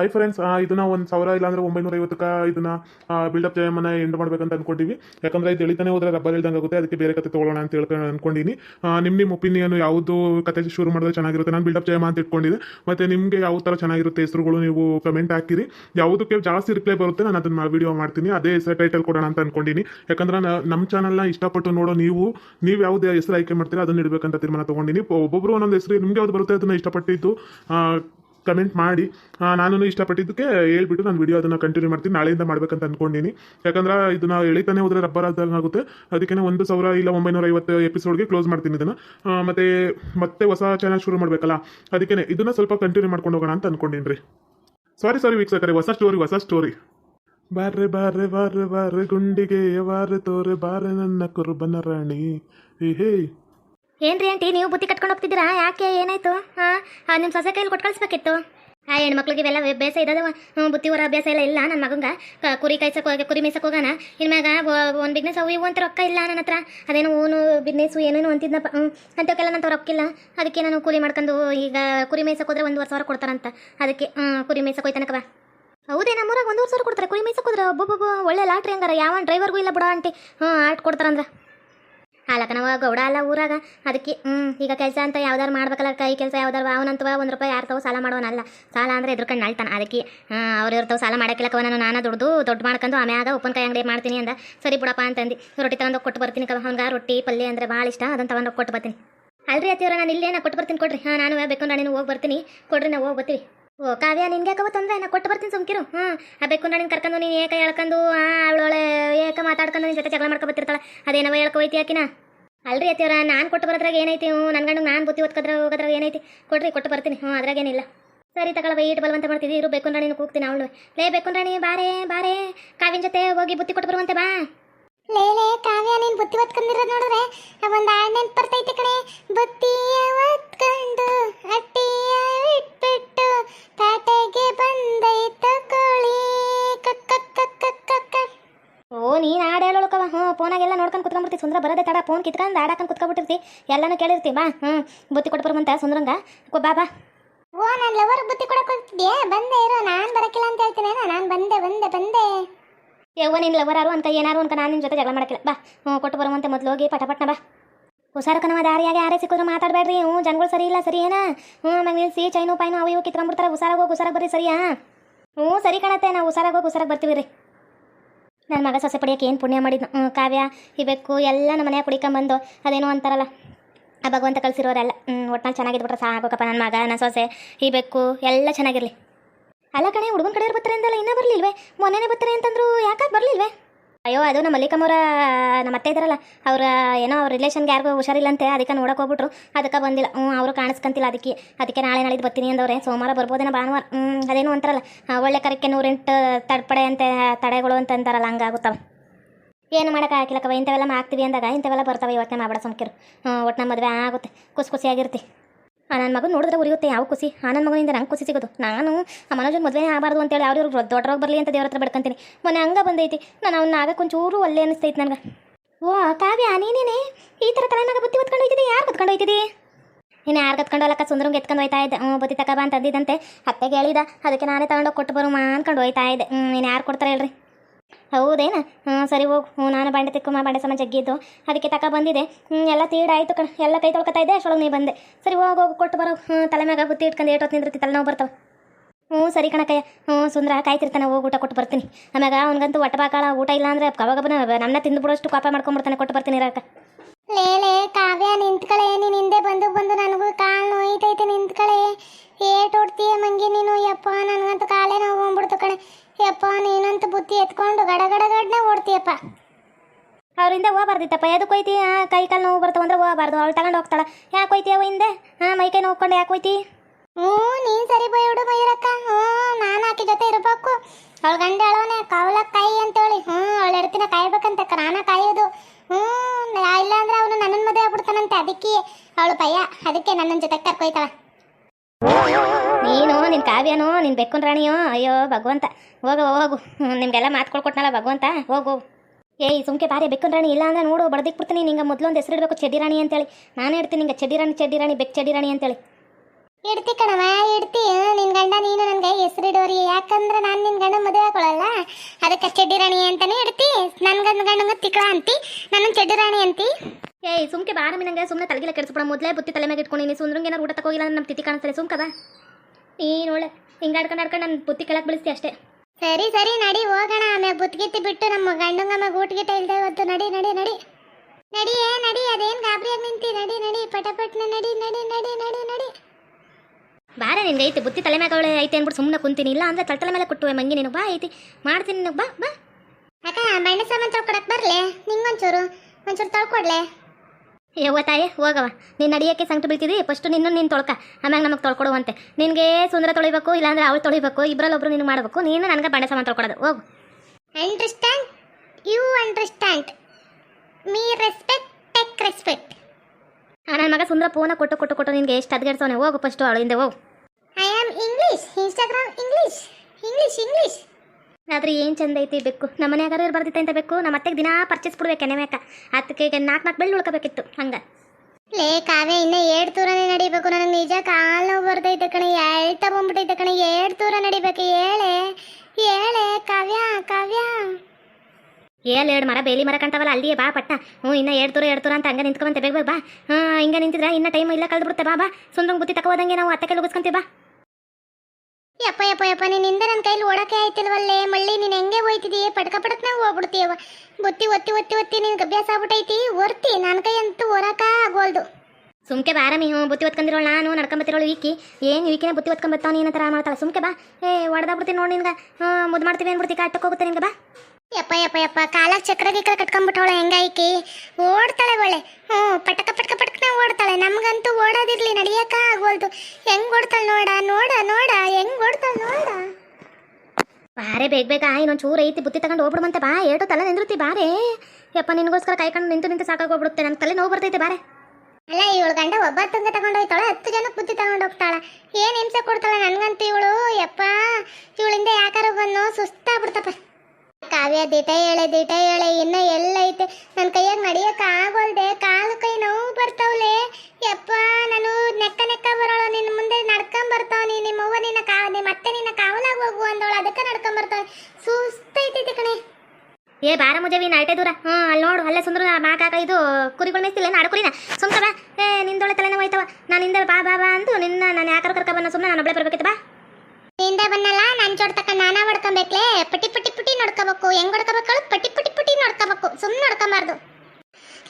Hi friends ಇದನ್ನ ಒಂದು ಸಾವಿರ ಇಲ್ಲಾಂದ್ರೆ ಒಂಬೈನೂರ ಐವತ್ತಕ್ಕೆ ಇದನ್ನ ಬಿಲ್ಡಪ್ ಜಯಮನ ಎಂಡ್ ಮಾಡ್ಬೇಕಂತ ಅನ್ಕೊಂಡಿವಿ. ಯಾಕಂದ್ರೆ ಇದು ಎಳಿತಾನೆ ಹೋದ್ರೆ ರಬ್ಬರ್ ಇಲ್ದಂಗೆ ಆಗುತ್ತೆ, ಅದಕ್ಕೆ ಬೇರೆ ಕತೆ ತೊಗೊಳ್ಳೋಣ ಅಂತ ಹೇಳ್ಕೊಂಡು ಅನ್ಕೊಂಡಿನಿ. ನಿಮ್ಮ ನಿಮ್ ನಿಮ್ಮ ಒಪಿನಿಯನ್ ಯಾವುದು ಕತೆ ಶುರು ಮಾಡಿದ್ರೆ ಚೆನ್ನಾಗಿರುತ್ತೆ, ನಾನು ಬಿಲ್ಡಪ್ ಜಯಮ ಅಂತ ಇಟ್ಕೊಂಡಿದ್ದೆ ಮತ್ತೆ ನಿಮಗೆ ಯಾವ ಥರ ಚೆನ್ನಾಗಿರುತ್ತೆ ಹೆಸರುಗಳು ನೀವು ಕಮೆಂಟ್ ಹಾಕಿರಿ. ಯಾವುದಕ್ಕೆ ಜಾಸ್ತಿ ರಿಪ್ಲೈ ಬರುತ್ತೆ, ನಾನು ಅದನ್ನ ವಿಡಿಯೋ ಮಾಡ್ತೀನಿ. ಅದೇ ಹೆಸರು ಟೈಟಲ್ ಕೊಡೋಣ ಅಂತ ಅನ್ಕೊಂಡಿನಿ. ಯಾಕಂದ್ರೆ ನಮ್ಮ ಚಾನಲ್ನ ಇಷ್ಟಪಟ್ಟು ನೋಡೋ ನೀವು ನೀವು ಯಾವ್ದು ಹೆಸರು ಆಯ್ಕೆ ಮಾಡ್ತೀರಾ, ಅದನ್ನ ಇಡಬೇಕಂತ ತೀರ್ಮಾನ ತಗೊಂಡಿನಿ. ಒಬ್ಬೊಬ್ರು ಒಂದೊಂದು ಹೆಸರು, ನಿಮ್ಗೆ ಯಾವ್ದು ಬರುತ್ತೆ ಅದನ್ನ ಇಷ್ಟಪಟ್ಟಿದ್ದು ಕಮೆಂಟ್ ಮಾಡಿ. ನಾನು ಇಷ್ಟಪಟ್ಟಿದ್ದಕ್ಕೆ ಹೇಳ್ಬಿಟ್ಟು ನಾನು ವಿಡಿಯೋ ಅದನ್ನು ಕಂಟಿನ್ಯೂ ಮಾಡ್ತೀನಿ. ನಾಳೆಯಿಂದ ಮಾಡ್ಬೇಕಂತ ಅಂದ್ಕೊಂಡಿನಿ ಯಾಕಂದ್ರೆ ಇದನ್ನ ಎಳಿತಾನೆ ಹೋದರೆ ರಬ್ಬರ್ ಆಗುತ್ತೆ. ಅದಕ್ಕೆ ಒಂದು ಸಾವಿರ ಇಲ್ಲ ಒಂಬೈನೂರ ಐವತ್ತು ಎಪಿಸೋಡ್ಗೆ ಕ್ಲೋಸ್ ಮಾಡ್ತೀನಿ ಇದನ್ನು. ಮತ್ತು, ಮತ್ತೆ ಹೊಸ ಚಾನಲ್ ಶುರು ಮಾಡಬೇಕಲ್ಲ? ಅದಕ್ಕೆ ಇದನ್ನು ಸ್ವಲ್ಪ ಕಂಟಿನ್ಯೂ ಮಾಡ್ಕೊಂಡು ಹೋಗೋಣ ಅಂತ ಅಂದ್ಕೊಂಡಿನಿ ರೀ. ಸಾರಿ ಸಾರಿ ವೀಕ್ಷಕರೇ, ಹೊಸ ಸ್ಟೋರಿ ಹೊಸ ಸ್ಟೋರಿ ಬಾರ್ರೆ ಬಾರ್ರೆ ಬಾರ್ರೆ ಬಾರ್ರೆ ಗುಂಡಿಗೆ ಬಾರೆ ತೋರೆ ಬಾರೆ ನನ್ನ ಕುರುಬನ ರಾಣಿ. ಏ, ಹೇ. ಏನ್ರಿ ಆಂಟಿ, ನೀವು ಬುತ್ತಿ ಕಟ್ಕೊಂಡು ಹೋಗ್ತಿದ್ದೀರಾ? ಯಾಕೆ, ಏನಾಯ್ತು? ಹಾಂ ನಿಮ್ಮ ಸೊಸೆ ಕೈಲಿ ಕೊಟ್ಟು ಕಳಿಸ್ಬೇಕಿತ್ತು. ಆ, ಹೆಣ್ಮಕ್ಳಿಗೆ ಇವೆಲ್ಲ ಅಭ್ಯಾಸ ಇದಾವ. ಬುತ್ತಿ ಹೊರ ಅಭ್ಯಾಸ ಎಲ್ಲ ಇಲ್ಲ ನನ್ನ ಮಗಂಗ. ಕುರಿ ಕಾಯ್ಸಕ್ಕೆ ಹೋಗಿ, ಕುರಿ ಮೇಯ್ಸಕ್ಕೆ ಹೋಗೋಣ ಇನ್ಮ್ಯಾಗ ಒಂದು ಬಿಸ್ನೆಸ್ ಅವು ಇವು ಅಂತ ರೊಕ್ಕ ಇಲ್ಲ ನನ್ನ ಹತ್ರ. ಅದೇನೋ ಓನು ಬಿಸ್ನೆಸ್ಸು ಏನೇನು ಅಂತಿದ್ನಪ್ಪ. ಹ್ಞೂ ಅಂಥವಕ್ಕೆಲ್ಲ ನನ್ನ ರೊಕ್ಕ ಇಲ್ಲ. ಅದಕ್ಕೆ ನಾನು ಕೂಲಿ ಮಾಡ್ಕೊಂಡು ಈಗ ಕುರಿ ಮೇಯ್ಸಕ್ಕೆ ಹೋದ್ರೆ ಒಂದುವರೆ ಸಾವಿರ ಕೊಡ್ತಾರಂತ. ಅದಕ್ಕೆ ಕುರಿ ಮೇಯ್ಸಕ್ಕೆ ಬಾ. ಹೌದೇ, ನಮ್ಮೂರಾಗ ಒಂದೂವರೆ ಸಾವಿರ ಕೊಡ್ತಾರೆ. ಕುರಿ ಮೇಯ್ಸಕ್ಕೆ ಹೋದ್ರೆ ಒಬ್ಬೊಬ್ಬ ಒಳ್ಳೆ ಲಾಟ್ರಿ ಹಂಗಾರ. ಯಾವ ಡ್ರೈವರ್ಗೂ ಇಲ್ಲ ಬಿಡೋ ಆಂಟಿ. ಹ್ಞೂ ಆಟ್ ಕೊಡ್ತಾರಂದ್ರೆ. ಹಾಲಕನವ ಗೌಡ ಅಲ್ಲ ಊರಾಗ. ಅದಕ್ಕೆ ಹ್ಞೂ ಈಗ ಕೆಲಸ ಅಂತ ಯಾವ್ದಾರು ಮಾಡ್ಬೇಕಲ್ಲ, ಕೈ ಕೆಲಸ ಯಾವ್ದಾರು ಅವನಂತವ ಒಂದು ರೂಪಾಯಿ ಯಾರು ತಾವು ಸಾಲ ಮಾಡೋನಲ್ಲ ಸಾಲ ಅಂದ್ರೆ ಕಣ್ಣು ನಳ್ತಾನೆ ಅದಕ್ಕೆ ಅವ್ರು ಇರ್ತಾವೆ ಸಾಲ ಮಾಡಕ್ಕಿಲ್ಲಕವ, ನಾನು ನಾನು ದುಡ್ದು ದೊಡ್ಡ ಮಾಡ್ಕೊಂಡು ಆಮ್ಯಾಗ ಉಪ್ಪಿನಕಾಯಿ ಅಂಗಡಿ ಮಾಡ್ತೀನಿ ಅಂದ. ಸರಿ ಬಿಡಪ್ಪ ಅಂತಂದು. ರೊಟ್ಟಿ ತಗೊಂಡು ಕೊಟ್ಟು ಬರ್ತೀನಿ ಕವ. ಅವ್ನಿಗೆ ರೊಟ್ಟಿ, ಪಲ್ಯ ಅಂದ್ರೆ ಭಾಳ ಇಷ್ಟ. ಅದನ್ನು ತಗೊಂಡು ಕೊಟ್ಟು ಬರ್ತೀನಿ. ಅಲ್ರಿ ಅತ್ತಿಯವ್ರ, ನಾನು ಇಲ್ಲೇ ನಾ ಕೊಟ್ಟು ಬರ್ತೀನಿ ಕೊಡ್ರಿ. ಹಾಂ, ನಾನು ಬೇಕು ನಾನು ಹೋಗಿ ಬರ್ತೀನಿ. ಕೊಡ್ರಿ, ನಾವು ಹೋಗಿ ಬರ್ತೀವಿ. ಓ, ಕಾವ್ಯ, ನಿನ್ಗೆ ಯಾಕವ ತೊಂದರೆ? ನಾ ಕೊಟ್ಟು ಬರ್ತೀನಿ ಸುಮ್ಕಿರು. ಹ್ಞೂ, ಆ ಬೇಕು ನಿನ್ ಕರ್ಕೊಂಡು ನೀನು ಏಕ ಹೇಳ್ಕೊಂಡು, ಆ, ಅವಳೊಳೆ ಏಕ ಮಾತಾಡ್ಕೊಂಡು ನಿನ್ನ ಜೊತೆ ಜಗಳ ಮಾಡ್ಕೊ ಬರ್ತಿರ್ತಾಳ. ಅದೇನವ ಐತಿ ಯಾಕಿನ ಅಲ್ರಿ ಅತ್ತಿವ್ರ, ನಾನು ಕೊಟ್ಟು ಬರೋದ್ರಾಗ ಏನೈತಿ? ಹ್ಞೂ ನನ್ನ ಗಂಡು ನಾನು ಬುತ್ತಿ ಒತ್ಕದ್ರ ಹೋಗೋದ್ರಾಗ ಏನೈತಿ? ಕೊಡ್ರಿ, ಕೊಟ್ಟು ಬರ್ತೀನಿ. ಹ್ಞೂ, ಅದ್ರಾಗೇನಿಲ್ಲ. ಸರಿ ತಗೊಳ ಬೈಟ್ ಬಲವಂತ ಮಾಡ್ತಿದ್ವಿ ಇರು ಬೇಕು ನೀನು ಕೂಗ್ತೀನಿ ಅವಳು. ಲೇ ಬೇಕು ರಾಣಿ, ಬಾರೆ, ಬಾರೇ. ಕಾವಿನ ಜೊತೆ ಹೋಗಿ ಬುತ್ತಿ ಕೊಟ್ಟು ಬರುವಂತೆ ಬಾ. ಲೇ ಲೇ, ಕಾವ್ಯ, ನೀನು ಬುತ್ತಿ ಒತ್ಕೊಂಡಿರೋದ್ ನೋಡಿದ್ರೆ ಒಂದು ಆಳ್ ನೆನ್ಪು ಬರ್ತೈತೆ ಕಣೆ. ಬುತ್ತಿಯ ಬರೋದೇ ತಡ ಫೋನ್ ಕಿತ್ಕೊಂಡು ಆಡಾಕಂತ ಕುತ್ಕೊಬಿಟ್ಟಿರ್ತಿ. ಎಲ್ಲನೂ ಕೇಳಿರ್ತಿ ಬಾ ಹ್ಞೂ ಬುತ್ತಿ ಕೊಟ್ಟು ಬರುವಂತ ಸುಂದ್ರಂಗ. ಕೊ ಬಾ ಬಾ. ಓ ನಾನ್ ಲವರ್ ಬುತ್ತಿ ಕೊಡಕ್ಕೆ ಹೋಗ್ತಿದ್ಯಾ? ಬಂದೆ ಇರೋ ನಾನು ಬರಕಿಲ್ಲ ಅಂತ ಹೇಳ್ತೀನಿ ನಾನು ಬಂದೆ ಬಂದೆ ಬಂದೆ. ಯವ್ವ ನಿನ್ನ ಲವರಾರು ಅಂತ ಏನಾರು ಅಂತ ನಾನು ನಿನ್ನ ಜೊತೆ ಜಗಳ ಮಾಡಕ್ಕಿಲ್ಲ. ಬಾ ಹ್ಞೂ ಕೊಟ್ಟು ಬರುವಂತೆ ಮೊದಲು ಹೋಗಿ ಪಟಪಟ್ನ ಬಾ ಬಾ. ಹುಷಾರಕನವ ದಾರಿಯಾಗಿ ಯಾರೇ ಸಿಕ್ಕಿದ್ರು ಮಾತಾಡಬೇಡ್ರಿ. ಹ್ಞೂ ಜನಗಳು ಸರಿ ಇಲ್ಲ ಸರಿ ಏನ? ಹ್ಞೂ ಆಮೇಲೆ ನಿಲ್ಸಿ ಚೈನು ಪೈನು ಅವು ಇವು ಕಿತ್ಕೊಂಡ್ಬಿಡ್ತಾರೆ. ಹುಷಾರಾಗಿ ಹೋಗಿ ಹುಷಾರಾಗಿ ಬರ್ರಿ ಸರಿಯಾ? ಹ್ಞೂ ಸರಿ ಕಾಣತ್ತೆ ನಾವು ಹುಷಾರಾಗಿ ಹೋಗಿ ಹುಷಾರಾಗಿ ಬರ್ತೀವಿ ರೀ. ನನ್ನ ಮಗ ಸೊಸೆ ಪಡಿಯೋಕೆ ಏನು ಪುಣ್ಯ ಮಾಡಿದ್ನು ಕಾವ್ಯ ಇವೆಕ್ಕು ಎಲ್ಲ ನಮ್ಮ ಮನೆಯಾಗ ಕುಡಿಕೊಂಬಂದು ಅದೇನೋ ಅಂತಾರಲ್ಲ. ಆ ಭಗವಂತ ಕಳಿಸಿರೋರೆಲ್ಲ. ಹ್ಞೂ ಒಟ್ನಲ್ಲಿ ಚೆನ್ನಾಗಿದ್ಬಿಟ್ರೆ ಸಾಕಪ್ಪ ನನ್ನ ಮಗ ನನ್ನ ಸೊಸೆ ಈ ಬೆಕ್ಕು ಎಲ್ಲ ಚೆನ್ನಾಗಿರಲಿ. ಅಲ್ಲ ಕಣೆ, ಹುಡುಗನ ಕಡೆ ಬರ್ತಾರೆ ಅಂದಲ್ಲ ಇನ್ನೂ ಬರಲಿಲ್ವೇ? ಮೊನ್ನೆನೇ ಬರ್ತಾರೆ ಅಂತಂದ್ರು ಯಾಕೆ ಬರಲಿಲ್ವೇ? ಅಯ್ಯೋ, ಅದು ನಮ್ಮ ಮಲ್ಲಿಕಮ್ಮವ್ರ ನಮ್ಮ ಅತ್ತೆ ಇದ್ದಾರಲ್ಲ, ಅವ್ರ ಏನೋ ಅವ್ರ ರಿಲೇಷನ್ಗೆ ಯಾರಿಗೂ ಹುಷಾರಿಲ್ಲಂತೆ ಅದಕ್ಕೆ ನೋಡಕ್ಕೆ ಹೋಗ್ಬಿಟ್ರು. ಅದಕ್ಕೆ ಬಂದಿಲ್ಲ. ಹ್ಞೂ ಅವರು ಕಾಣಿಸ್ಕಂತಿಲ್ಲ ಅದಕ್ಕೆ. ಅದಕ್ಕೆ ನಾಳೆ ನಾಳಿದ್ದು ಬರ್ತೀನಿ ಅಂದವ್ರೆ. ಸೋಮವಾರ ಬರ್ಬೋದೇನೋ ಭಾನುವಾರ. ಹ್ಞೂ ಅದೇನು ಅಂತಾರಲ್ಲ. ಒಳ್ಳೆ ಕರಕ್ಕೆ ನೂರೆಂಟು ತಡ್ಪಡೆ ಅಂತ, ತಡೆಗಳು ಅಂತ ಅಂತಾರಲ್ಲ, ಹಂಗಾಗುತ್ತವೆ. ಏನು ಮಾಡೋಕ್ಕಾಗಿಲ್ಲಕ್ಕವ ಇಂಥವೆಲ್ಲ ಮಾಡ್ತೀವಿ ಅಂದಾಗ, ಇಂಥವೆಲ್ಲ ಬರ್ತವೆ ಯೋಚನೆ ಮಾಡಬೇಡ ಸಂಕಿರು ಹ್ಞೂ ಒಟ್ಟು ನಮ್ಮ ಮದುವೆ ಆಗುತ್ತೆ. ಖುಷಿ ಖುಷಿಯಾಗಿರ್ತಿ. ನನ್ನ ಮಗನ ನೋಡಿದ್ರೆ ಉರಿಯುತ್ತೆ, ಯಾವ ಖುಷಿ? ಆ ನನ್ನ ಮಗನಿಂದ ನಂಗೆ ಖುಷಿ ಸಿಗೋದು. ನಾನು ಆ ಮನೋಜನ ಮದುವೆ ಆಗಬಾರ್ದು ಅಂತೇಳಿ ಅವ್ರು ಇವ್ರು ದೊಡ್ಡರೋಗಿ ಬರಲಿ ಅಂತ ದೇವ್ರ ಹತ್ರ ಬೇಡ್ಕೊಂತೀನಿ. ಮೊನ್ನೆ ಹಂಗೆ ಬಂದೈತಿ. ನಾನು ಅವ್ನ ಆಗಕ್ಕೆ ಒಂಚೂರು ಒಳ್ಳೆ ಅನಿಸ್ತೈತಿ ನನಗೆ. ಓ, ಕಾವ್ಯ, ನೀನೇನೆ? ಈ ಥರ ತಲೆನಾಗ ಬುತ್ತಿ ಹೊತ್ಕೊಂಡು ಹೋಯ್ತಿದ್ದೆ ಯಾರು ಹೊತ್ಕೊಂಡು ಹೋಯ್ತಿದ್ದಿ ನೀನು ಯಾರು ಕತ್ಕೊಂಡು ಅಲ್ಲಕ್ಕ ಸುಂದರಂಗೆ ಎತ್ಕೊಂಡು ಹೋಯ್ತಾ ಇದ್ದೆ? ಹ್ಞೂ ಬುತ್ತಿ ತಕ ಬಾ ಅಂತ ಅಂದಿದ್ದಂತೆ. ಅತ್ತೆಗೆ ಹೇಳಿದ, ಅದಕ್ಕೆ ನಾನೇ ತಗೊಂಡೋಗಿ ಕೊಟ್ಟು ಬರು ಮಾ ಅಂದ್ಕೊಂಡು ಹೋಯ್ತಾ ಇದ್ದೆ. ಹ್ಞೂ ನೀನು ಯಾರು ಕೊಡ್ತಾರೆ ಹೇಳ್ರಿ. ಹೌದೇನ? ಹ್ಞೂ ಸರಿ ಹೋಗು. ಹ್ಞೂ ನಾನು ಬಾಂಡೆ ತಿಕ್ಕಮ್ಮ ಬಾಂಡೆ ಸಮ ಜಗ್ಗಿದ್ದು ಅದಕ್ಕೆ ತಕ ಬಂದಿದೆ. ಹ್ಞೂ ಎಲ್ಲ ತೀಡಾಯ್ತು ಕಣ. ಎಲ್ಲ ಕೈ ತೊಳ್ಕೊತಾ ಇದ್ದೆ, ಅಷ್ಟೊಳಗೆ ನೀ ಬಂದೆ. ಸರಿ ಹೋಗಿ ಹೋಗಿ, ಕೊಟ್ಟು ಬರೋ. ಹ್ಞೂ ತಲೆ ಮ್ಯಾಗ ಬುತ್ತಿ ಇಟ್ಕೊಂಡು ಏಟೊತ್ತು ನಿಂದಿರ್ತಿ ತಲೆನೋವು ಬರ್ತಾವೆ. ಹ್ಞೂ ಸರಿ ಕಣಕಯ್ಯ. ಹ್ಞೂ ಸುಂದ್ರ, ಕಾಯ್ತಿರ್ತಾನೆ, ಹೋಗಿ, ಊಟ ಕೊಟ್ಟು ಬರ್ತೀನಿ. ಆಮ್ಯಾಗ ಅವನಿಗಂತೂ ಒಟ್ಟ ಬಾಕಾಳ ಊಟ ಇಲ್ಲ ಅಂದರೆ ಕವಾಗಬನ ನನ್ನ ತಿಂದು ಬಿಡೋಷ್ಟು ಕಾಪ ಮಾಡ್ಕೊಂಡ್ಬಿಡ್ತಾನೆ ಕೊಟ್ಟು ಬರ್ತೀನಿ ಇರಕ್ಕ ಲೇ ಲೇ ಕಾವ್ಯ ನಿಂತ್ಕಳೆ ನೀನು ಹಿಂದೆ ಬಂದು ಬಂದು ನನಗೂ ಕಾಲು ನೋಯ್ತೈತೆ ನಿಂತ್ಕಳೆ. ಏಟ್ ಹೊಡ್ತೀಯ ಮಂಗಿ ನೀನು ಯಪ್ಪ ನನಗಂತೂ ಕಾಲೇ ನೋವು ಬಂದ್ಬಿಡ್ತು ಕಣೆ. ಯಪ್ಪ ನೀನಂತ ಬುತ್ತಿ ಎತ್ಕೊಂಡು ಗಡ ಗಡ ಗಡ್ನೆ ಓಡ್ತೀಯಪ್ಪ. ಅವರಿಂದ ಹೋಗ್ಬಾರ್ದಿತ್ತಪ್ಪ ಎದಕ್ಕೆ ಹೋಯ್ತಿ ಹಾಂ ಕೈ ಕಾಲು ನೋವು ಬರ್ತಾವ ಅಂದ್ರೆ ಹೋಗಬಾರ್ದು. ಅವಳು ತಗೊಂಡು ಹೋಗ್ತಾಳೆ. ಯಾಕೆ ಹೋಯ್ತಿ ಅವ ಹಿಂದೆ? ಹಾಂ ಮೈ ಕೈ ನೋಡ್ಕೊಂಡು ಯಾಕೆ ಹೋಯ್ತಿ ಹ್ಞೂ ನೀನು ಸರಿ ಬೈಬಿಡು ಮಯೂರಕ್ಕ ಹ್ಞೂ ನಾನು ಆಕೆ ಜೊತೆ ಇರಬೇಕು. ಅವಳ ಗಂಡ ಹೇಳೋನೆ ಕವಲ ಕಾಯಿ ಅಂತೇಳಿ. ಹ್ಞೂ ಅವಳ ಹೆಡ್ತಿನ ಕಾಯ್ಬೇಕಂತ ಕ್ರಾನ ಕಾಯೋದು. ಹ್ಞೂ ಇಲ್ಲ ಅಂದ್ರೆ ಅವನು ನನ್ನನ್ನು ಮದುವೆ ಆಗ್ಬಿಡ್ತಾನಂತೆ, ಅದಕ್ಕೆ ಅವಳು ಭಯ. ಅದಕ್ಕೆ ನನ್ನ ಜೊತೆ ಕರ್ಕೊಯ್ತಾಳ. ನೀನು ನಿನ್ನ ಕಾವ್ಯನೋ ನಿನ್ನ ಬೆಕ್ಕನ್ ರಾಣಿಯೋ, ಅಯ್ಯೋ ಭಗವಂತ. ಹೋಗು ಹೋಗು ನಿಮ್ಗೆಲ್ಲ ಮಾತ್ಕೊಳ್ಕೊಟ್ನಲ್ಲ ಭಗವಂತ. ಹೋಗು ಏಯ್, ಸುಮ್ಕೆ ಬಾರಿ ಬೆಕ್ಕನ್ ರಾಣಿ, ಇಲ್ಲ ಅಂದ್ರೆ ನೋಡು ಬಡದಿಕ್ಬಿಡ್ತೀನಿ ನಿಂಗೆ ಮೊದಲೊಂದು ಹೆಸರು ಚಡಿರಾಣಿ ರಾಣಿ ಅಂತೇಳಿ. ನಾನು ಇಡ್ತೀನಿ ನಿಂಗೆ ಚಡಿರಾಣಿ ರಾಣಿ ರಾಣಿ, ಬೆಕ್ ಚಡಿರಾಣಿ ರಾಣಿ ಅಂತೇಳಿ. ಇಡ್ತಿ ಕಣವ ಇಡ್ತಿ. ನಿನ್ ಗಂಡ ನೀನು ನನ್ಗೆ ಹೆಸರಿಡೋರಿ ಯಾಕಂದ್ರೆ ನಾನು ನಿನ್ ಗಂಡ ಮದುವೆ ಹಾಕೊಳ್ಳಲ್ಲ ಅದಕ್ಕೆ ಚೆಡ್ಡಿ ರಾಣಿ ಅಂತಾನೆ ಇಡ್ತಿ. ನನ್ ಗಂಡ ಗಂಡಂಗ ತಿಕ್ಕಳ ಅಂತಿ. ನನ್ನ ಚೆಡ್ಡಿ ರಾಣಿ ಅಂತಿ. ಏಯ್ ಸುಮ್ಕೆ ಬಾರ ನಂಗೆ ಸುಮ್ಮನೆ ತಲೆಗಿಲ್ಲ ಕೆಡಿಸ್ಬಿಡ. ಮೊದಲೇ ಬುತ್ತಿ ತಲೆ ಮೇಲೆ ಇಟ್ಕೊಂಡಿನಿ. ಸುಂದ್ರಂಗೆ ಏನಾರು ಊಟ ತಗೋಗಿಲ್ಲ ನಮ್ಮ ತಿಥಿ ಕಾಣಿಸ್ತದೆ. ಸುಮ್ಕದ. ನೀನು ಒಳ್ಳೆ ಹಿಂಗೆ ಆಡ್ಕೊಂಡು ಆಡ್ಕೊಂಡು ನನ್ನ ಬುತ್ತಿ ಕೆಳಕ್ಕೆ ಬಿಡಿಸ್ತಿ ಅಷ್ಟೇ. ಸರಿ ಸರಿ ನಡಿ ಹೋಗೋಣ. ಆಮೇಲೆ ಬುತ್ತಿಗಿತ್ತಿ ಬಿಟ್ಟು ನಮ್ಮ ಗಂಡಂಗ ಆಮ್ಯಾಗ ಊಟ ಗಿಟ ಇಲ್ದೆ ಇವತ್ತು. ನಡಿ ನಡಿ ನಡಿ. ನಡಿ ಏ ನಡಿ. ಅದೇನ್ ಗಾಬರಿಯಾಗಿ ನಿಂತಿ? ನಡಿ ನಡಿ. ಪಟಪಟ್ನ ನಡಿ ನಡಿ ನಡಿ ನಡಿ ನಡಿ. ಬಾರೆ ನಿನ್ಗೆ ಐತಿ ಬುತ್ತಿ ತಲೆ ಮ್ಯಾಗ ಐತೆ ಅಂದ್ಬಿಟ್ಟು ಸುಮ್ಮನೆ ಕುಂತೀನಿ. ಇಲ್ಲ ಅಂದ್ರೆ ತಲೆ ಮೇಲೆ ಕೊಟ್ಟುವೆ ಮಂಗಿ ನಿನಗೆ. ಬಾ ಐತಿ ಮಾಡ್ತೀನಿ ನಿನಗೆ. ಬಾ ಬಾ. ಅಕ್ಕ ಬಣ್ಣ ಸಾಮಾನು ತೊಳ್ಕೊಡಕ್ಕೆ ಬರಲಿ? ನಿಂಗೊಂಚೂರು ಒಂಚೂರು ತೊಳ್ಕೊಡ್ಲೆ? ಯವ್ವ ತಾಯಿ ಹೋಗವ ನೀನು ನಡಿಯೋಕ್ಕೆ ಸಂಕಟ ಬೀಳ್ತಿದ್ದಿ ಫಸ್ಟ್ ನಿನ್ನ ನೀನು ತೊಳ್ಕ. ಆಮ್ಯಾಗ ನಮಗೆ ತೊಳ್ಕೊಡುವಂತೆ. ನಿನಗೆ ಸುಂದರ ತೊಳಿಬೇಕು ಇಲ್ಲಾಂದ್ರೆ ಅವಳು ತೊಳಿಬೇಕು ಇಬ್ಬರಲ್ಲಿ ಒಬ್ರು ನೀನು ಮಾಡಬೇಕು. ನೀನು ನನಗೆ ಬಂಡೆ ಸಾಮಾನು ತೊಳ್ಕೊಡೋದು. ಹೋಗು. Understand you understand me respect ನನ್ನ ಮಗ ಸುಂದರ ಫೋನ ಕೊಟ್ಟು ಕೊಟ್ಟು ಕೊಟ್ಟು ನಿನಗೆ ಎಷ್ಟು ಅದ್ಗೆಡ್ಸೋನೆ ಹೋಗು ಫಸ್ಟ್ ಅವಳು ಹಿಂದೆ ಹೋಗು. I am English Instagram English English English ಆದ್ರೆ ಏನು ಚಂದ ಐತಿ ಬೇಕು ನಮ್ಮ ಮನೆಯಾಗಾರು ಇರಬಾರ್ದಿತ್ತ ಅಂತ ಬೇಕು ನಮ್ಮ ಅತ್ತೆಗೆ ದಿನಾ ಪರ್ಚೇಸ್ ಬಿಡ್ಬೇಕು ಎಣ್ಣೆ ಮೇಕ ಅದಕ್ಕೆ ಈಗ ನಾಲ್ಕು ನಾಲ್ಕು ಬೆಳ್ಳಿ ಉಳ್ಕೋಬೇಕಿತ್ತು ಹಂಗೆ. ಲೇ ಕಾವೇ ಇನ್ನ ಎರಡು ತೂರನೇ ನಡಿಬೇಕು. ನನಗೆ ನಿಜ ಕಾಲು ನೋವು ಬರ್ತೈತೆ ಕಣೆ ಎಳ್ತ ಬಂದ್ಬಿಟ್ಟೈತೆ ಕಣೆ ಎರಡು ತೂರ ನಡಿಬೇಕು ಏಳೆ ಏಳೆ ಕಾವ್ಯ ಕಾವ್ಯ ಏಳು ಎರಡು ಮರ ಬೇಲಿ ಮರ ಕಾಣ್ತಾವಲ್ಲ ಅಲ್ಲಿಯೇ ಬಾ ಪಟ್ಟ. ಹ್ಞೂ ಇನ್ನ ಎರಡು ತೂರ ಎರಡು ತೂರ ಅಂತ ಹಂಗೆ ನಿಂತ್ಕೊಂತೆ ಬೇಗ ಬಾ. ಹಾಂ ಹಿಂಗೆ ನಿಂತಿದ್ರ ಇನ್ನ ಟೈಮ್ ಇಲ್ಲ ಕಳೆದು ಬಿಡುತ್ತೆ ಬಾ ಬಾ. ಸುಂದ್ರಂಗ್ ಬುತ್ತಿ ತಗೋದಂಗೆ ನಾವು ಅತ್ತ ಕೈಲಿ ಉಗಿಸ್ಕೊಂತೀವಿ ಬಾ. ಯಪ್ಪ ಯಪ್ಪ ಯಪ್ಪ ನೀನಿಂದ ನನ್ನ ಕೈಲಿ ಓಡಕ್ಕೆ ಆಯ್ತಿಲ್ವಲ್ಲೇ? ಮಳ್ಳಿ ನೀನು ಹೆಂಗೆ ಹೋಯ್ತಿದೀಯ ಪಡ್ಕ ಪಡಕ್ನಾಗ ಹೋಗ್ಬಿಡ್ತೀಯವ ಬುತ್ತಿ ಒತ್ತಿ ಒತ್ತಿ ಒತ್ತಿ ನಿನ್ ಅಭ್ಯಾಸ ಆಗ್ಬಿಟ್ಟೈತಿ. ಒರ್ತಿ ನನ್ನ ಕೈ ಅಂತೂ ಹೊರಕ ಆಗೋಲ್ದು. ಸುಮ್ಕೆ ಬಾರಮಿ ಹ್ಞೂ ಬುತ್ತಿ ಒತ್ಕೊಂಡಿರೋಳು ನಾನು ನಡ್ಕೊಂಬತ್ತಿರೋಳು ಈಕಿ. ಏನು ವೀಕಿನ ಬುತ್ತಿ ಒತ್ಕೊಂಬತ್ತಾವ ನೀನು ಥರ ಮಾಡ್ತಾಳೆ. ಸುಮ್ಕೆ ಬಾ. ಏ ಹೊಡೆದಾಗ್ಬಿಡ್ತೀನಿ ನೋಡಿ ನಿನ್ಗೆ. ಹ್ಞೂ ಮುದ್ದು ಮಾಡ್ತೀವಿ ಅನ್ಬಿಡ್ತಿ ಕಾಟಕ್ಕೆ ಹೋಗುತ್ತೆ ನಿನ್ಗೆ ಬಾ. ಯಪ್ಪ ಯಪ್ಪ ಯಪ್ಪ, ಕಾಲಾಗ ಚಕ್ರ ಗಿಕ್ರ ಕಟ್ಕೊಂಡ್ಬಿಟ್ಟವಳೆ ಹೆಂಗಾಯ್ಕಿ? ಓಡ್ತಾಳೆ ಒಳ್ಳೆ. ಹ್ಞೂ, ಪಟಕ ಪಟಕ, ಪಟಕನ ಓಡ್ತಾಳೆ. ನಮಗಂತೂ ಓಡೋದಿರ್ಲಿ ನಡಿಯಕ್ಕ ಆಗೋಲ್ದು ಹೆಂಗ್ ಓಡ್ತಾಳೆ ನೋಡ ನೋಡ ನೋಡ, ಹೆಂಗ್ ಓಡ್ತಾಳೆ ನೋಡ. ಬಾರೆ, ಬೇಗ ಬೇಗ ಇನ್ನೊಂದು ಚೂರು ಐತಿ, ಬುತ್ತಿ ತಗೊಂಡು ಹೋಗ್ಬಿಡುವಂತೆ ಬಾ ಏಟು ತಲೆ ನಿಂದಿರ್ತಿ ಬಾರೆ. ಯಪ್ಪ, ನಿನಗೋಸ್ಕರ ಕಾಯ್ಕೊಂಡು ನಿಂತು ನಿಂತು ಸಾಕಾಗೋಗ್ಬಿಡುತ್ತೆ ನನ್ನ ತಲೆ ನೋವು ಬರ್ತೈತೆ ಬಾರೆ. ಅಲ್ಲ, ಇವಳು ಗಂಡ ಒಬ್ಬ ತಂಗ ತಗೊಂಡೋಯ್ತಾಳೆ, ಹತ್ತು ಜನಕ್ಕೆ ಬುದ್ಧಿ ತಗೊಂಡು ಹೋಗ್ತಾಳೆ. ಏನು ಹಿಂಸೆ ಕೊಡ್ತಾಳೆ ನನ್ಗಂತೂ ಇವಳು? ಯಪ್ಪ, ಇವಳಿಂದ ಯಾಕಾರ ಬಂದು ಸುಸ್ತಾಗ್ಬಿಡ್ತಪ್ಪ. ಕಾವ್ಯ ದಿಟ ಹೇಳೆ ದಿಟ ಹೇಳೆ ಇನ್ನ ಎಲ್ಲೈತೆ. ನನ್ನ ಕೈಯಾಗ ನಡಿಯಕ್ಕೆ ಆಗೋಲ್ದೆ, ಕಾಲು ಕೈ ನೋವು ಬರ್ತಾವ್ಲೆ. ಯಪ್ಪ, ನಾನು ನೆಕ್ಕ ನೆಕ್ಕ ಬರೋಳ ನಿನ್ನ ಮುಂದೆ ನಡ್ಕೊಂಡ್ ಬರ್ತಾವನಿ ನಿಮ್ಮ ಅವ್ವ ನಿನ್ನ ಕಾ ಮತ್ತೆ ನಿನ್ನ ಕಾವಲಾಗ ಹೋಗು ಅಂದವಳು ಅದಕ್ಕೆ ನಡ್ಕೊಂಡ್ ಬರ್ತಾವೆ ಸುಸ್ತೈತೈತಿ ಕಣೆ. ಏ, ಬಾರ ಮುಜವಿ ನಾಟೆ ದೂರ. ಹ್ಞೂ ಅಲ್ಲಿ ನೋಡು, ಅಲ್ಲೇ ಸುಂದರ ಮಾಕಾಕ ಇದು ಕುರಿಗಳು ಮೇಯ್ತಿಲ್ಲ ನಾಡು ಕುರಿನ ಸುಮ್ಕ ಬಾ. ಏ, ನಿಂದೊಳೆ ತಲೆನೋ ಹೋಯ್ತವ ನಾನು ಹಿಂದೆ ಬಾ ಬಾ ಬಾ ಅಂದು, ನಿನ್ನ ನಾನು ಯಾಕಾರ ಕರ್ಕ ಬಂದ ಸುಮ್ಮನೆ ನಾನು ಒಬ್ಬಳೆ ಬರ್ಬೇಕಿತ್ತು, ಬಾ. ನಿಂದ ಬನ್ನಲ್ಲ ನನ್ ಜೋಡ್ ತಕ ನಾನ ಹೊಡ್ಕೊಬೇಕ್ಲೆ? ಪಟಿ ಪಟಿ ಪಟಿ ನೋಡ್ಕೋಬೇಕು. ಹೆಂಗ್ ಹೊಡ್ಕೋಬೇಕು ಪಟಿ ಪಟಿ ಪಟಿ ನೋಡ್ಕೋಬೇಕು. ಸುಮ್ ನೋಡ್ಕೊಂಬಾರ್ದು.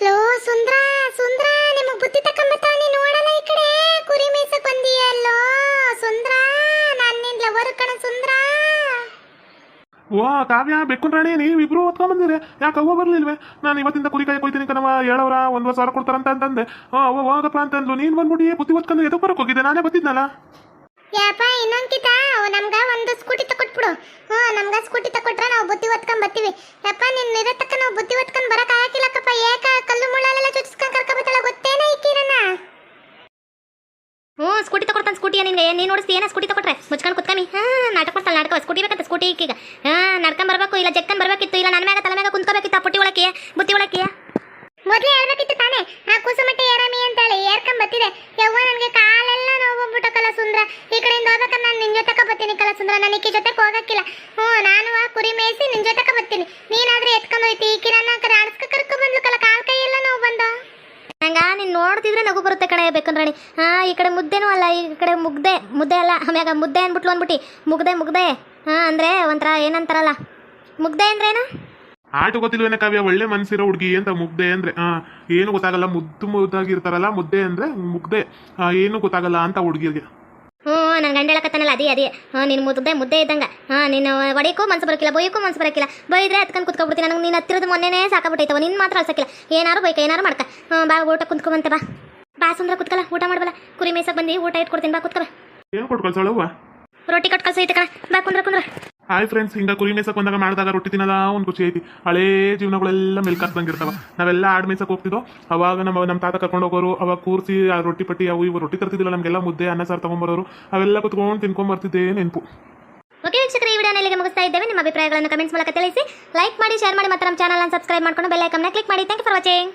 ಲೋ ಸುಂದ್ರ ಸುಂದ್ರ ನಿಮಗ್ ಬುದ್ಧಿ ತಕೊಂಬತ್ತಾವ ನೀನ್ ನೋಡಲ್ಲ ಈ ಕಡೆ? ಕುರಿ ಮೇಯ್ಸಕ್ ಬಂದಿಯಲ್ಲೋ ಸುಂದ್ರ ನಾನ್ ನಿನ್ ಲವರ್ ಕಣ ಸುಂದ್ರ. ಓ ಕಾವ್ಯ ಬೆಕ್ಕುನ್ ರಾಣಿ ನೀವಿಬ್ರು ಹೊತ್ಕೊಂಡ್ ಬಂದಿರಿ ಯಾಕೆ ಅವ್ವ ಬರ್ಲಿಲ್ವೇ? ನಾನು ಇವತ್ತಿಂದ ಕುರಿ ಕೈ ಕೊಯ್ತೀನಿ ಕಣವ ಏಳವರ ಒಂದ್ ಸಾವಿರ ಕೊಡ್ತಾರಂತ ಅಂತಂದೆ ಅವ್ವ ಹೋಗಪ್ಪ ಅಂತಂದ್ಲು. ನೀನ್ ಬಂದ್ಬಿಟ್ಟು ಬುತ್ತಿ ಹೊತ್ಕೊಂಡು ಎದಕ್ಕೆ ಬರಕ್ ಹೋಗಿದ್ದೆ? ನಾನೇ ಬತ್ತಿದ್ನಲ್ಲ? ಯಾಪ ಒಂದು ತಕೊಟ್ಬಿಡು ಹ್ಞೂ ನಮ್ಗ ಸ್ಕೂಟಿ ತಕೊಟ್ರೆ ನಾವು ಬುದ್ಧಿ ಒತ್ಕೊಂಡ್ ಬರ್ತೀವಿ. ಯಪ್ಪ ನಿನ್ ಇರತಕ್ಕ ನಾವು ಬುದ್ಧಿ ಒತ್ಕೊಂಡ್ ಬರಕ್ ಆಗಿಲ್ಲಕ್ಕಪ್ಪ ಏಕ ಕಲ್ಲು ಮುಳ್ಳಲ್ಲೆಲ್ಲ ಚುಚ್ಸ್ಕೊಂಡ್ ಕರ್ಕೊಬತ್ತಲ್ಲ ಗೊತ್ತೇನ ಇಕ್ಕಿರನ್ನ ಹ್ಞೂ ಸ್ಕೂಟಿ ತಗೊಡ್ತಾನೆ ಸ್ಕೂಟಿ ನಿನ್ಗೆ ನೀನು ನೋಡಿಸ್ತಿ ಏನೋ ಸ್ಕೂಟಿ ತಗೊಟ್ರೆ ಮುಚ್ಕೊಂಡು ಕುತ್ಕಮಿ ಹಾಂ ನಾಟಕ ಮಾಡ್ತಾಳೆ ನಾಟಕ. ಸ್ಕೂಟಿ ಬೇಕಂತ ಸ್ಕೂಟಿ ಈಗ ಹಾಂ ನಡ್ಕೊಂಡ್ ಬರಬೇಕು ಇಲ್ಲ ಜಕ್ಕನ್ ಬರಬೇಕಿತ್ತು ಇಲ್ಲ ನನ್ನ ಮ್ಯಾಗ ತಲೆ ಮ್ಯಾಗ ಕುಂತ್ಕೋಬೇಕಿತ್ತು ಆ ಪುಟ್ಟಿ ಒಳಕ್ಕೆ ಬುತ್ತಿ ಒಳಕ್ಕೆ. ಮೊದಲೇ ಹೇಳ್ಬೇಕಿತ್ತು ಈ ಕಡೆಯಿಂದ ಹೋಗ್ಬೇಕಾದ್ರೆ ನಾನು ನಿನ್ ಜೊತೆ ಬರ್ತೀನಿ ಕಲ ಸುಂದ್ರ ನಾನು ಈಕಿ ಜೊತೆ ಹೋಗಕ್ಕಿಲ್ಲ. ಹ್ಞೂ ನಾನು ಆ ಕುರಿ ಮೇಯಿಸಿ ನಿನ್ ಜೊತೆ ಬರ್ತೀನಿ. ನೀನಾದ್ರೆ ಎತ್ಕೊಂಡು ಹೋಯ್ತಿ ಈಕಿ ನನ್ನ ಕರೆ ಆಡ್ಸ್ಕ ಕರ್ಕೊ ಬಂದ್ಲು ಕಲ. ಕಾಲ್ ಕೈ ಎಲ್ಲ ನೋವು ಬಂದ. ನಂಗ ನೀನು ನೋಡ್ತಿದ್ರೆ ನಗು ಬರುತ್ತೆ ಕಣೆ ಬೇಕಂದ್ರಣಿ ಹಾಂ ಈ ಕಡೆ ಮುದ್ದೆನೂ ಅಲ್ಲ ಈ ಕಡೆ ಮುಗ್ದೆ ಮುದ್ದೆ ಅಲ್ಲ. ಆಮ್ಯಾಗ ಮುದ್ದೆ ಅಂದ್ಬಿಟ್ಲು ಅಂದ್ಬಿಟ್ಟು. ಮುಗ್ದೆ ಮುಗ್ದೆ. ಹಾ ಅಂದ್ರೆ ಒಂಥರ ಏನಂತಾರಲ್ಲ. ಮುಗ್ದೆ ಅಂದ್ರೇನು ಆಟ ಗೊತ್ತಿಲ್ವೇನೆ ಕಾವ್ಯ ಒಳ್ಳೆ ಮನ್ಸಿರೋ ಹುಡುಗಿ ಅಂತ ಮುಗ್ದೆ ಅಂದ್ರೆ ಹಾ ಏನು ಗೊತ್ತಾಗಲ್ಲ. ಮುದ್ದು ಮುದ್ದಾಗಿರ್ತಾರಲ್ಲ ಮುದ್ದೆ ಅಂದ್ರೆ ಮುಗ್ದೆ. ಆ, ಏನು ಗೊತ್ತಾಗಲ್ಲ ಅಂತ ಹುಡುಗಿರಿಗೆ ಹ್ಞೂ ನನ್ನ ಗಂಡ ಹೇಳಕತ್ತಾನಲ್ಲ ಅದೇ ಅದೇ. ಹಾಂ ನೀನು ಮುದ್ದೆ ಮುದ್ದೆ ಇದ್ದಂಗೆ. ಹಾಂ ನೀನು ಒಡೆಯಕ್ಕೂ ಮನ್ಸು ಬರಕಿಲ್ಲ ಬೈಯಕ್ಕೂ ಮನ್ಸು ಬರಕಿಲ್ಲ. ಬೈದ್ರೆ ಅದಕ್ಕಂತ ಕುತ್ಕೊಬಿಡ್ತೀನಿ ನನಗೆ ನೀನು ಹತ್ತಿರದ ಮೊನ್ನೆನೇ ಸಾಕಾಗ್ಬಿಟ್ಟೈತವ ನಿನ್ನ ಮಾತ್ರ ಅಳ್ಸಕ್ಕಿಲ್ಲ ಏನಾರು ಬೈಕ ಏನಾರು ಮಾಡ್ಕ. ಹಾಂ ಬಾ ಊಟ ಕುಂತ್ಕೊಂಬಂತೆ ಬಾ. ಬಾ ಸುಂದ್ರ ಕುತ್ಕಲ್ಲ ಊಟ ಮಾಡಬಲ್ಲ. ಕುರಿ ಮೇಸಕ್ಕೆ ಬಂದು ಊಟ ಇಟ್ಕೊಡ್ತೀನಿ ಬಾ ಕುತ್ಕೋ ಬಾ ಏನು ಕೊಟ್ಟು ರೊಟ್ಟಿ ಕಟ್ಕೊಳ್ಸೈತೆ ಕಣ ಬಾ ಕುಂದ್ರ ಕುಂದ್ರ. ಹಾಯ್ ಫ್ರೆಂಡ್ಸ್ ಹಿಂಗ ಕುರಿ ಮೇಸಕ್ ಬಂದಾಗ ಮಾಡಿದಾಗ ರೊಟ್ಟಿ ತಿನ್ನಲ್ಲ ಒಂದು ಖುಷಿ ಐತಿ. ಹಳೇ ಜೀವನಗಳೆಲ್ಲ ಮೆಲ್ಕಾಕ್ದಂಗೆ ಬಂದಿರ್ತಾವ. ನಾವೆಲ್ಲ ಆಡ್ ಮೇಸಕ್ಕೆ ಹೋಗ್ತಿದ್ದೋ ಅವಾಗ ನಮ್ಮ ನಮ್ಮ ತಾತ ಕರ್ಕೊಂಡು ಹೋಗೋರು, ಅವಾಗ ಕೂರಿಸಿ ಆ ರೊಟ್ಟಿ ಪಟ್ಟಿ, ಅವು ಇವು ರೊಟ್ಟಿ ತರ್ತಿದ್ದಿಲ್ಲ, ನಮಗೆಲ್ಲ ಮುದ್ದೆ, ಅನ್ನ, ಸಾರು ತಗೊಂಬರೋರು ಅವೆಲ್ಲ ಕುತ್ಕೊಂಡು ತಿನ್ಕೊಂಡ್ ಬರ್ತಿದ್ದೆ ನೆನಪು. ಓಕೆ, ವೀಕ್ಷಕರ, ಈ ವಿಡಿಯೋನ ಇಲ್ಲಿಗೆ ಮುಗಿಸ್ತಾ ಇದ್ದೇವೆ. ನಿಮ್ಮ ಅಭಿಪ್ರಾಯಗಳನ್ನು ಕಮೆಂಟ್ಸ್ ಮೂಲಕ ತಿಳಿಸಿ. ಲೈಕ್ ಮಾಡಿ ಶೇರ್ ಮಾಡಿ, ಮತ್ತು ನಮ್ಮ ಚಾನಲ್ ಸಬ್ಸ್ಕ್ರೈಬ್ ಮಾಡ್ಕೊಂಡು ಬೆಲ್ ಐಕನ್ನ ಕ್ಲಿಕ್ ಮಾಡಿ. Thank you for watching